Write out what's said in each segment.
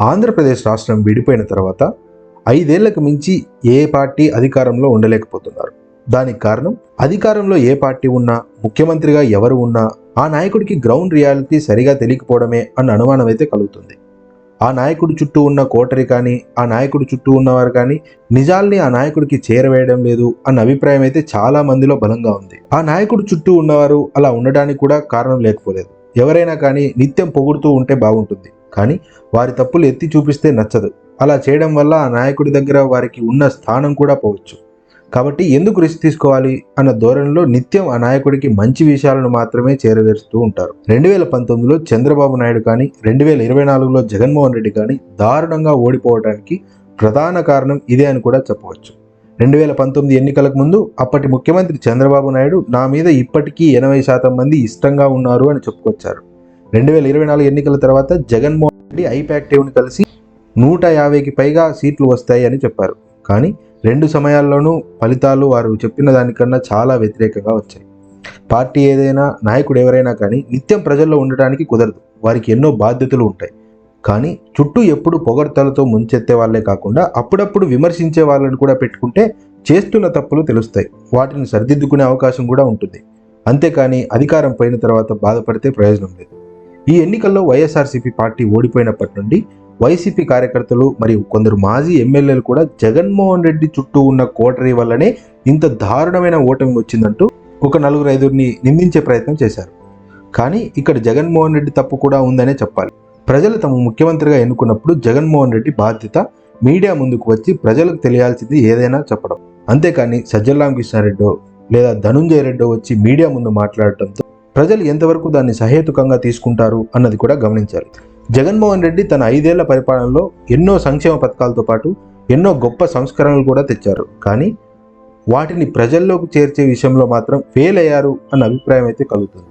ఆంధ్రప్రదేశ్ రాష్ట్రం విడిపోయిన తర్వాత ఐదేళ్ళకు మించి ఏ పార్టీ అధికారంలో ఉండలేకపోతున్నారు. దానికి కారణం అధికారంలో ఏ పార్టీ ఉన్నా ముఖ్యమంత్రిగా ఎవరు ఉన్నా ఆ నాయకుడికి గ్రౌండ్ రియాలిటీ సరిగా తెలియకపోవడమే అన్న అనుమానం అయితే కలుగుతుంది. ఆ నాయకుడి చుట్టూ ఉన్న కోటరి కానీ ఆ నాయకుడి చుట్టూ ఉన్నవారు కానీ నిజాల్ని ఆ నాయకుడికి చేరవేయడం లేదు అన్న అభిప్రాయం అయితే చాలా మందిలో బలంగా ఉంది. ఆ నాయకుడి చుట్టూ ఉన్నవారు అలా ఉండడానికి కూడా కారణం లేకపోలేదు. ఎవరైనా కానీ నిత్యం పొగుడుతూ ఉంటే బాగుంటుంది. కానీ వారి తప్పులు ఎత్తి చూపిస్తే నచ్చదు. అలా చేయడం వల్ల ఆ నాయకుడి దగ్గర వారికి ఉన్న స్థానం కూడా పోవచ్చు. కాబట్టి ఎందుకు రిస్క్ తీసుకోవాలి అన్న ధోరణిలో నిత్యం ఆ నాయకుడికి మంచి విషయాలను మాత్రమే చేరవేరుస్తూ ఉంటారు. రెండు వేల పంతొమ్మిదిలో చంద్రబాబు నాయుడు కానీ రెండు వేల ఇరవై నాలుగులో జగన్మోహన్ రెడ్డి కానీ దారుణంగా ఓడిపోవడానికి ప్రధాన కారణం ఇదే అని కూడా చెప్పవచ్చు. రెండు వేల పంతొమ్మిది ఎన్నికలకు ముందు అప్పటి ముఖ్యమంత్రి చంద్రబాబు నాయుడు నా మీద ఇప్పటికీ ఎనభై శాతం మంది ఇష్టంగా ఉన్నారు అని చెప్పుకొచ్చారు. రెండు వేల ఇరవై నాలుగు ఎన్నికల తర్వాత జగన్మోహన్ రెడ్డి ఐపాక్ కలిసి నూట యాభైకి పైగా సీట్లు వస్తాయి అని చెప్పారు. కానీ రెండు సమయాల్లోనూ ఫలితాలు వారు చెప్పిన దానికన్నా చాలా వ్యతిరేకంగా వచ్చాయి. పార్టీ ఏదైనా నాయకుడు ఎవరైనా కానీ నిత్యం ప్రజల్లో ఉండటానికి కుదరదు. వారికి ఎన్నో బాధ్యతలు ఉంటాయి. కానీ చుట్టూ ఎప్పుడు పొగడ్తలతో ముంచెత్తే వాళ్ళే కాకుండా అప్పుడప్పుడు విమర్శించే వాళ్ళని కూడా పెట్టుకుంటే చేస్తున్న తప్పులు తెలుస్తాయి. వాటిని సరిదిద్దుకునే అవకాశం కూడా ఉంటుంది. అంతేకాని అధికారం పోయిన తర్వాత బాధపడితే ప్రయోజనం లేదు. ఈ ఎన్నికల్లో వైఎస్ఆర్సీపీ పార్టీ ఓడిపోయినప్పటి నుండి వైసీపీ కార్యకర్తలు మరియు కొందరు మాజీ ఎమ్మెల్యేలు కూడా జగన్మోహన్ రెడ్డి చుట్టూ ఉన్న కోటరీ వల్లనే ఇంత దారుణమైన ఓటమి వచ్చిందంటూ ఒక నలుగురు ఐదుగురిని నిందించే ప్రయత్నం చేశారు. కానీ ఇక్కడ జగన్మోహన్ రెడ్డి తప్పు కూడా ఉందనే చెప్పాలి. ప్రజలు తమ ముఖ్యమంత్రిగా ఎన్నుకున్నప్పుడు జగన్మోహన్ రెడ్డి బాధ్యత మీడియా ముందుకు వచ్చి ప్రజలకు తెలియాల్సింది ఏదైనా చెప్పడం. అంతేకాని సజ్జల రామకృష్ణారెడ్డో లేదా ధనుంజయ రెడ్డో వచ్చి మీడియా ముందు మాట్లాడటంతో ప్రజలు ఎంతవరకు దాన్ని సహేతుకంగా తీసుకుంటారు అన్నది కూడా గమనించాలి. జగన్మోహన్ రెడ్డి తన ఐదేళ్ళ పరిపాలనలో ఎన్నో సంక్షేమ పథకాలతో పాటు ఎన్నో గొప్ప సంస్కరణలు కూడా తెచ్చారు. కానీ వాటిని ప్రజల్లోకి చేర్చే విషయంలో మాత్రం ఫెయిల్ అయ్యారు అన్న అభిప్రాయం అయితే కలుగుతుంది.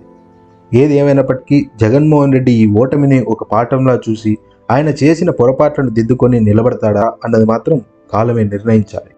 ఏది ఏమైనప్పటికీ జగన్మోహన్ రెడ్డి ఈ ఓటమిని ఒక పాఠంలా చూసి ఆయన చేసిన పొరపాట్లను దిద్దుకొని నిలబడతాడా అన్నది మాత్రం కాలమే నిర్ణయించాలి.